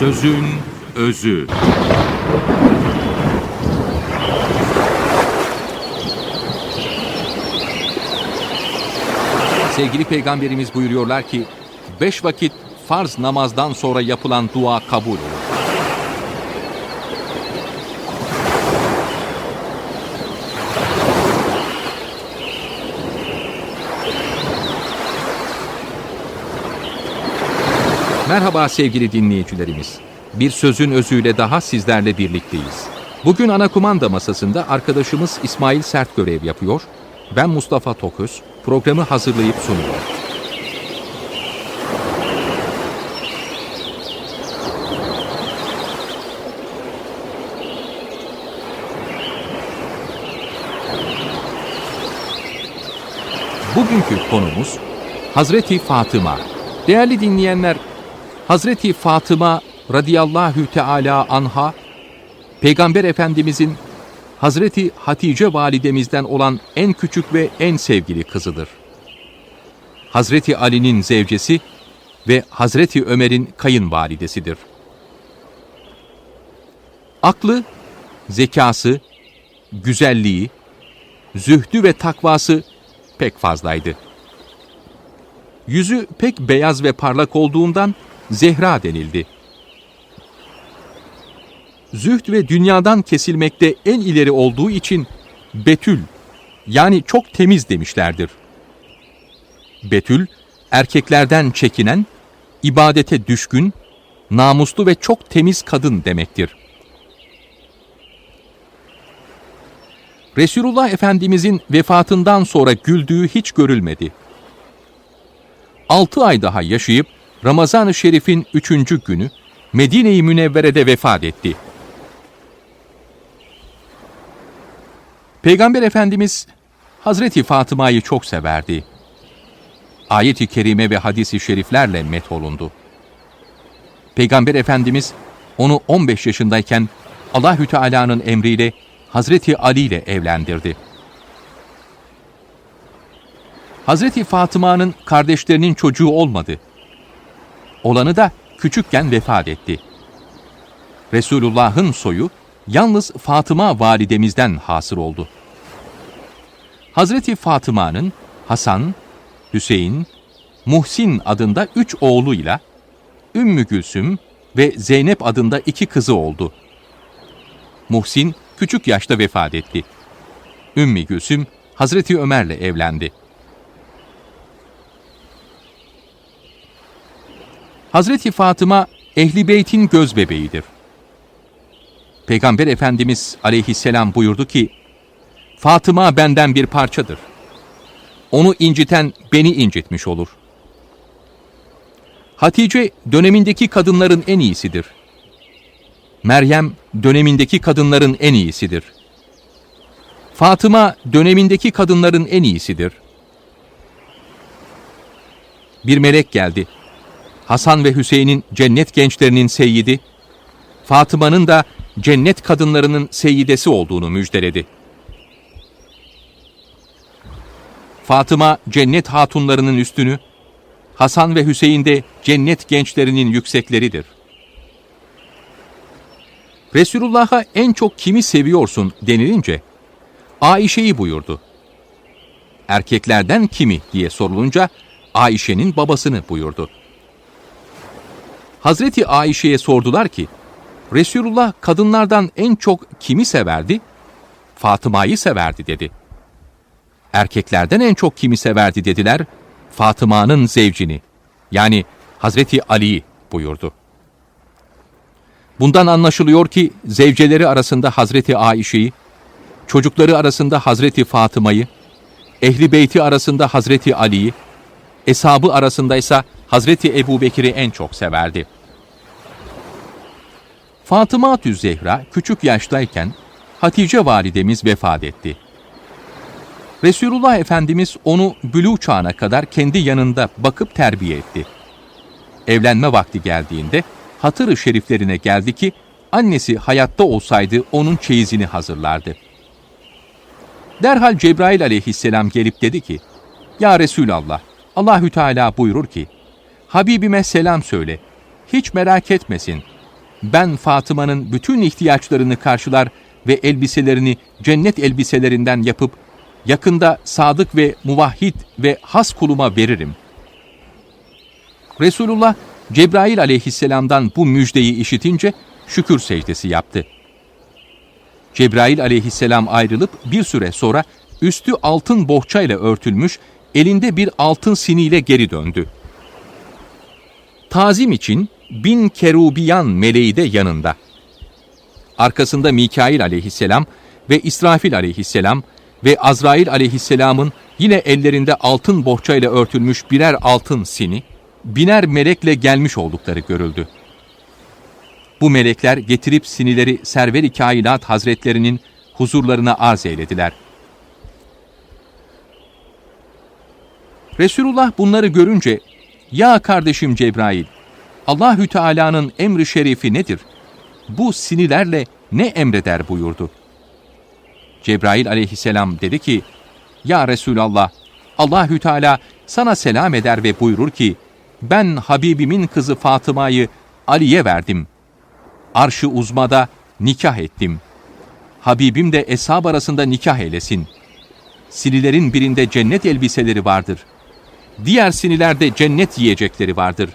Sözün özü. Sevgili peygamberimiz buyuruyorlar ki, beş vakit farz namazdan sonra yapılan dua kabul olur. Merhaba sevgili dinleyicilerimiz. Bir sözün özüyle daha sizlerle birlikteyiz. Bugün ana kumanda masasında arkadaşımız İsmail Sert görev yapıyor. Ben Mustafa Toköz. Programı hazırlayıp sunuyorum. Bugünkü konumuz Hazreti Fatıma. Değerli dinleyenler, Hazreti Fatıma radıyallahu teala anha Peygamber Efendimizin Hazreti Hatice validemizden olan en küçük ve en sevgili kızıdır. Hazreti Ali'nin zevcesi ve Hazreti Ömer'in kayınvalidesidir. Aklı, zekası, güzelliği, zühdü ve takvası pek fazlaydı. Yüzü pek beyaz ve parlak olduğundan Zehra denildi. Zühd ve dünyadan kesilmekte en ileri olduğu için Betül yani çok temiz demişlerdir. Betül, erkeklerden çekinen, ibadete düşkün, namuslu ve çok temiz kadın demektir. Resulullah Efendimizin vefatından sonra güldüğü hiç görülmedi. Altı ay daha yaşayıp Ramazan-ı Şerif'in üçüncü günü Medine-i Münevvere'de vefat etti. Peygamber Efendimiz Hazreti Fatıma'yı çok severdi. Ayet-i kerime ve hadis-i şeriflerle metholundu. Peygamber Efendimiz onu 15 yaşındayken Allahü Teala'nın emriyle Hazreti Ali ile evlendirdi. Hazreti Fatıma'nın kardeşlerinin çocuğu olmadı. Olanı da küçükken vefat etti. Resulullah'ın soyu yalnız Fatıma validemizden hasır oldu. Hazreti Fatıma'nın Hasan, Hüseyin, Muhsin adında üç oğluyla Ümmü Gülsüm ve Zeynep adında iki kızı oldu. Muhsin küçük yaşta vefat etti. Ümmü Gülsüm Hazreti Ömer'le evlendi. Hazreti Fatıma Ehli Beyt'in göz bebeğidir. Peygamber Efendimiz aleyhisselam buyurdu ki, Fatıma benden bir parçadır. Onu inciten beni incitmiş olur. Hatice dönemindeki kadınların en iyisidir. Meryem dönemindeki kadınların en iyisidir. Fatıma dönemindeki kadınların en iyisidir. Bir melek geldi. Hasan ve Hüseyin'in cennet gençlerinin seyyidi, Fatıma'nın da cennet kadınlarının seyyidesi olduğunu müjdeledi. Fatıma cennet hatunlarının üstünü, Hasan ve Hüseyin de cennet gençlerinin yüksekleridir. Resulullah'a en çok kimi seviyorsun denilince, Ayşe'yi buyurdu. Erkeklerden kimi diye sorulunca, Ayşe'nin babasını buyurdu. Hazreti Ayşe'ye sordular ki, Resulullah kadınlardan en çok kimi severdi? Fatıma'yı severdi dedi. Erkeklerden en çok kimi severdi dediler? Fatıma'nın zevcini, yani Hazreti Ali'yi buyurdu. Bundan anlaşılıyor ki zevceleri arasında Hazreti Ayşe'yi, çocukları arasında Hazreti Fatıma'yı, ehli beyti arasında Hazreti Ali'yi, eshabı arasında ise Hazreti Ebu Bekir'i en çok severdi. Fatıma Zehra küçük yaştayken Hatice validemiz vefat etti. Resulullah Efendimiz onu bülü çağına kadar kendi yanında bakıp terbiye etti. Evlenme vakti geldiğinde hatırı şeriflerine geldi ki annesi hayatta olsaydı onun çeyizini hazırlardı. Derhal Cebrail aleyhisselam gelip dedi ki, Ya Resulallah, Allahü Teala buyurur ki, Habibime selam söyle, hiç merak etmesin, ben Fatıma'nın bütün ihtiyaçlarını karşılar ve elbiselerini cennet elbiselerinden yapıp yakında sadık ve muvahhid ve has kuluma veririm. Resulullah Cebrail aleyhisselamdan bu müjdeyi işitince şükür secdesi yaptı. Cebrail aleyhisselam ayrılıp bir süre sonra üstü altın bohçayla örtülmüş, elinde bir altın siniyle geri döndü. Tazim için bin kerubiyan meleği de yanında. Arkasında Mikail aleyhisselam ve İsrafil aleyhisselam ve Azrail aleyhisselamın yine ellerinde altın bohçayla örtülmüş birer altın sini, biner melekle gelmiş oldukları görüldü. Bu melekler getirip sinileri Server-i Kainat Hazretlerinin huzurlarına arz eylediler. Resulullah bunları görünce, ''Ya kardeşim Cebrail, Allahü Teala'nın emri şerifi nedir? Bu sinilerle ne emreder?'' buyurdu. Cebrail aleyhisselam dedi ki, ''Ya Resulallah, Allahü Teala sana selam eder ve buyurur ki, ben Habibimin kızı Fatıma'yı Ali'ye verdim. Arşı uzmada nikah ettim. Habibim de eshab arasında nikah eylesin. Sinilerin birinde cennet elbiseleri vardır. Diğer sinilerde cennet yiyecekleri vardır.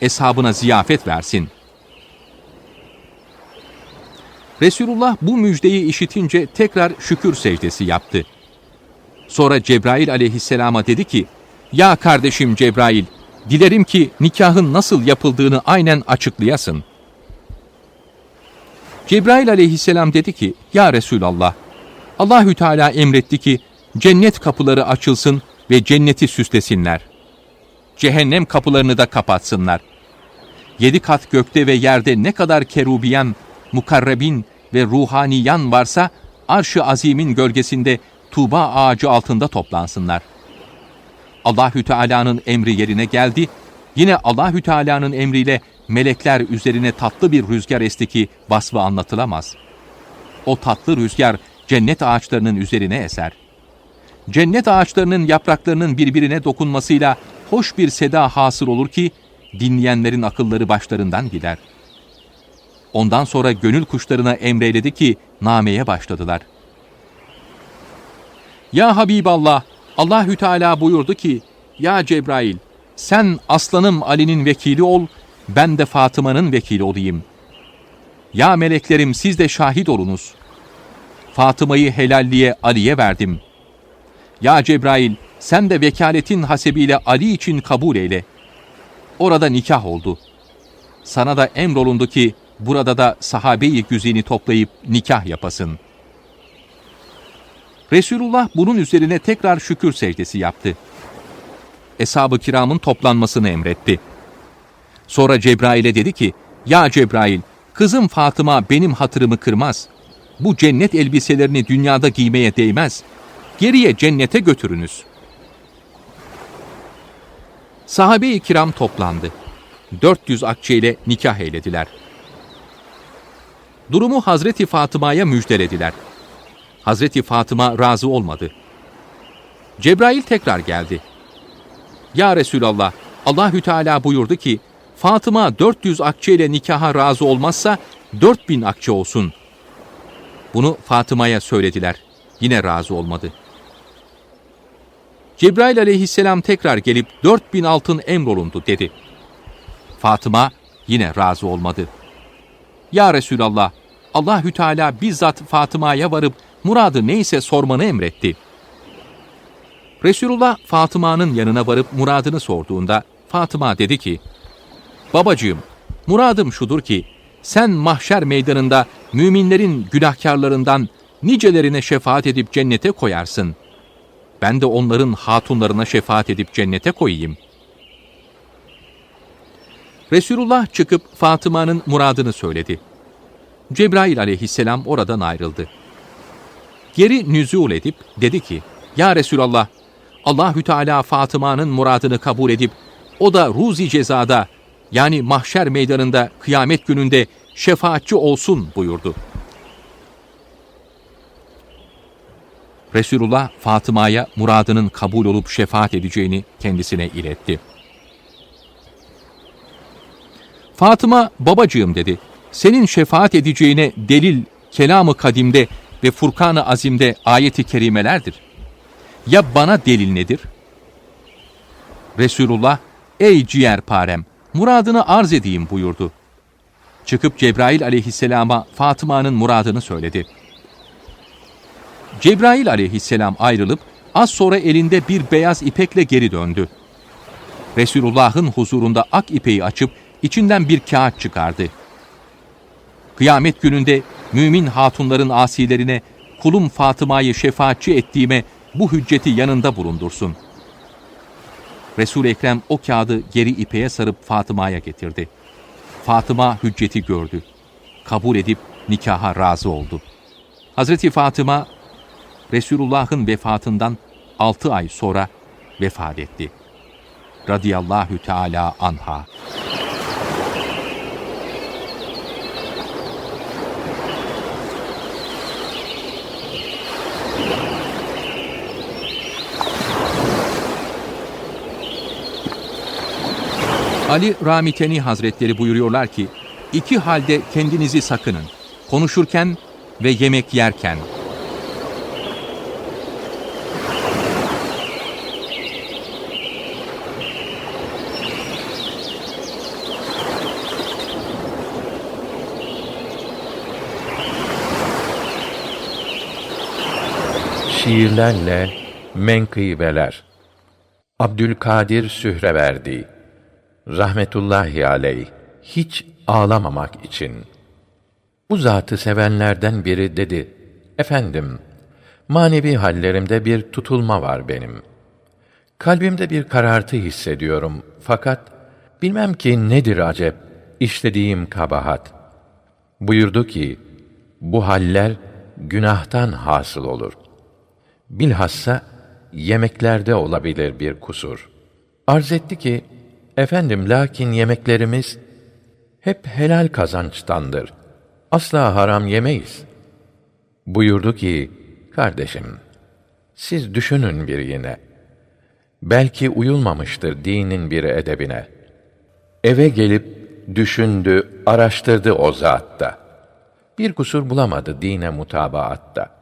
Eshabına ziyafet versin. Resulullah bu müjdeyi işitince tekrar şükür secdesi yaptı. Sonra Cebrail aleyhisselama dedi ki, Ya kardeşim Cebrail, dilerim ki nikahın nasıl yapıldığını aynen açıklayasın. Cebrail aleyhisselam dedi ki, Ya Resulallah, Allahü Teala emretti ki cennet kapıları açılsın ve cenneti süslesinler. Cehennem kapılarını da kapatsınlar. Yedi kat gökte ve yerde ne kadar kerubiyen, mukarrebin ve ruhaniyan varsa arş-ı azimin gölgesinde Tuğba ağacı altında toplansınlar. Allahü Teala'nın emri yerine geldi. Yine Allahü Teala'nın emriyle melekler üzerine tatlı bir rüzgar esti ki vasfı anlatılamaz. O tatlı rüzgar cennet ağaçlarının üzerine eser. Cennet ağaçlarının yapraklarının birbirine dokunmasıyla hoş bir seda hasıl olur ki dinleyenlerin akılları başlarından gider. Ondan sonra gönül kuşlarına emreyledi ki nameye başladılar. Ya Habiballah, Allahü Teala buyurdu ki, Ya Cebrail, sen aslanım Ali'nin vekili ol, ben de Fatıma'nın vekili olayım. Ya meleklerim siz de şahit olunuz. Fatıma'yı helalliğe Ali'ye verdim. Ya Cebrail, sen de vekaletin hasebiyle Ali için kabul eyle. Orada nikah oldu. Sana da emrolundu ki, burada da sahabe-i güzini toplayıp nikah yapasın.'' Resulullah bunun üzerine tekrar şükür secdesi yaptı. Eshab-ı kiramın toplanmasını emretti. Sonra Cebrail'e dedi ki, Ya Cebrail, kızım Fatıma benim hatırımı kırmaz. Bu cennet elbiselerini dünyada giymeye değmez. Geriye cennete götürünüz. Sahabe-i kiram toplandı. 400 akçe ile nikah eylediler. Durumu Hazreti Fatıma'ya müjdelediler. Hazreti Fatıma razı olmadı. Cebrail tekrar geldi. Ya Resulallah, Allahü Teala buyurdu ki, Fatıma 400 akçe ile nikaha razı olmazsa 4000 akçe olsun. Bunu Fatıma'ya söylediler. Yine razı olmadı. Cebrail aleyhisselam tekrar gelip 4000 altın emrolundu dedi. Fatıma yine razı olmadı. Ya Resulallah, Allahü Teala bizzat Fatıma'ya varıp muradı neyse sormanı emretti. Resulullah Fatıma'nın yanına varıp muradını sorduğunda Fatıma dedi ki, Babacığım, muradım şudur ki, sen mahşer meydanında müminlerin günahkarlarından nicelerine şefaat edip cennete koyarsın. Ben de onların hatunlarına şefaat edip cennete koyayım. Resulullah çıkıp Fatıma'nın muradını söyledi. Cebrail aleyhisselam oradan ayrıldı. Geri nüzul edip dedi ki, Ya Resulallah, Allahü Teala Fatıma'nın muradını kabul edip, o da ruzi cezada, yani mahşer meydanında kıyamet gününde şefaatçi olsun buyurdu. Resulullah Fatıma'ya muradının kabul olup şefaat edeceğini kendisine iletti. Fatıma babacığım dedi. senin şefaat edeceğine delil kelamı kadimde ve Furkan-ı Azim'de ayeti kerimelerdir. Ya bana delil nedir? Resulullah, ey ciğerparem, muradını arz edeyim buyurdu. Çıkıp Cebrail aleyhisselama Fatıma'nın muradını söyledi. Cebrail aleyhisselam ayrılıp az sonra elinde bir beyaz ipekle geri döndü. Resulullah'ın huzurunda ak ipeği açıp içinden bir kağıt çıkardı. Kıyamet gününde mümin hatunların asilerine kulum Fatıma'yı şefaatçi ettiğime bu hücceti yanında bulundursun. Resul Ekrem o kağıdı geri ipeğe sarıp Fatıma'ya getirdi. Fatıma hücceti gördü. Kabul edip nikaha razı oldu. Hazreti Fatıma Resulullah'ın vefatından 6 ay sonra vefat etti. Radiyallahu Teala anha. Ali Ramiteni Hazretleri buyuruyorlar ki, iki halde kendinizi sakının, konuşurken ve yemek yerken. Şiirlerle menkıbeler. Abdülkadir Sühreverdi Rahmetullahi aleyh hiç ağlamamak için. Bu zatı sevenlerden biri dedi efendim manevi hallerimde bir tutulma var benim. Kalbimde bir karartı hissediyorum. Fakat bilmem ki nedir acep işlediğim kabahat. Buyurdu ki bu haller günahtan hasıl olur bilhassa yemeklerde olabilir bir kusur. Arz etti ki efendim lakin yemeklerimiz hep helal kazançtandır. Asla haram yemeyiz. Buyurdu ki kardeşim siz düşünün bir yine. Belki uyulmamıştır dinin bir edebine. Eve gelip düşündü araştırdı o zatta bir kusur bulamadı dine mutabaatta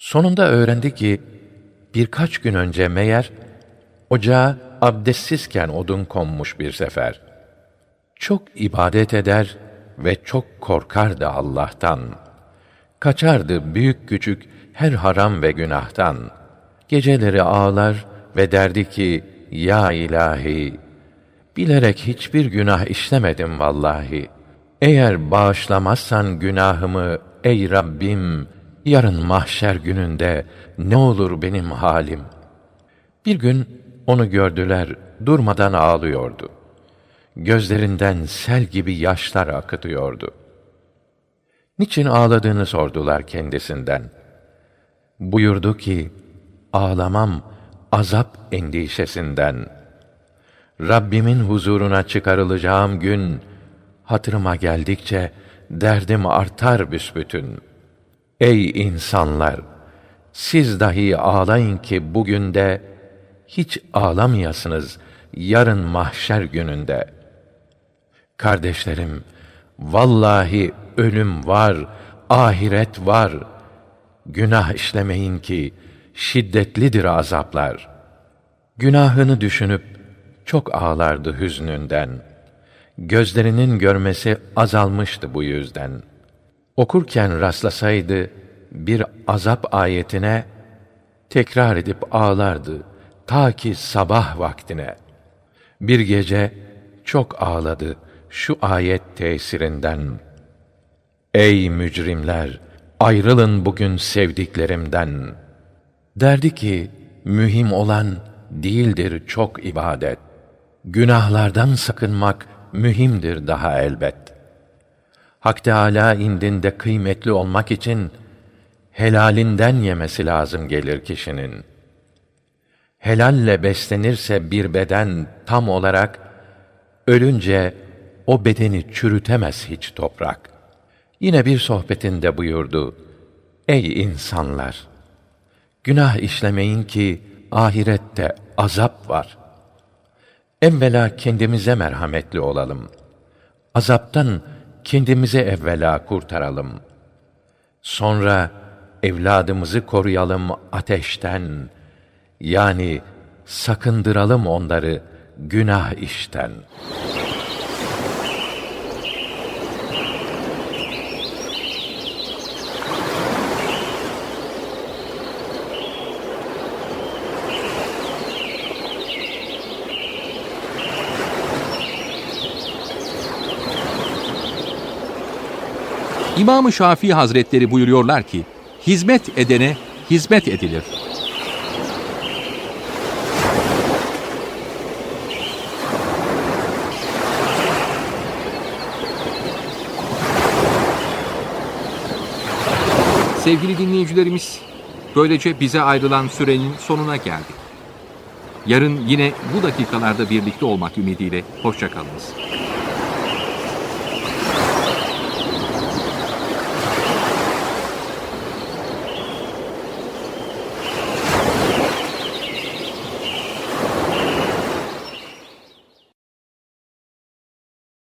sonunda öğrendi ki birkaç gün önce meğer ocağa abdestsizken odun konmuş bir sefer. Çok ibadet eder ve çok korkardı allah'tan. Kaçardı büyük küçük her haram ve günahtan. Geceleri ağlar ve derdi ki ya ilahi bilerek hiçbir günah işlemedim vallahi. Eğer bağışlamazsan günahımı ey rabbim yarın mahşer gününde ne olur benim halim? Bir gün onu gördüler durmadan ağlıyordu. Gözlerinden sel gibi yaşlar akıtıyordu. Niçin ağladığını sordular kendisinden. Buyurdu ki ağlamam azap endişesinden. Rabbimin huzuruna çıkarılacağım gün hatırıma geldikçe derdim artar büsbütün ey insanlar siz dahi ağlayın ki bugün de hiç ağlamayasınız yarın mahşer gününde. Kardeşlerim vallahi ölüm var ahiret var. Günah işlemeyin ki şiddetlidir azaplar. Günahını düşünüp çok ağlardı hüznünden. Gözlerinin görmesi azalmıştı bu yüzden okurken rastlasaydı bir azap ayetine tekrar edip ağlardı ta ki sabah vaktine. Bir gece çok ağladı şu ayet tesirinden. Ey mücrimler ayrılın bugün sevdiklerimden. Derdi ki mühim olan değildir çok ibadet. Günahlardan sakınmak mühimdir daha elbet hak teâlâ indinde kıymetli olmak için helalinden yemesi lazım gelir kişinin. Helalle beslenirse bir beden tam olarak ölünce o bedeni çürütemez hiç toprak. Yine bir sohbetinde buyurdu ey insanlar günah işlemeyin ki ahirette azap var. Evvela kendimize merhametli olalım. Azaptan kendimizi evvela kurtaralım. Sonra evladımızı koruyalım ateşten. Yani sakındıralım onları günah işten. İmam-ı Şafii Hazretleri buyuruyorlar ki, hizmet edene hizmet edilir. Sevgili dinleyicilerimiz, böylece bize ayrılan sürenin sonuna geldik. Yarın yine bu dakikalarda birlikte olmak ümidiyle hoşçakalınız.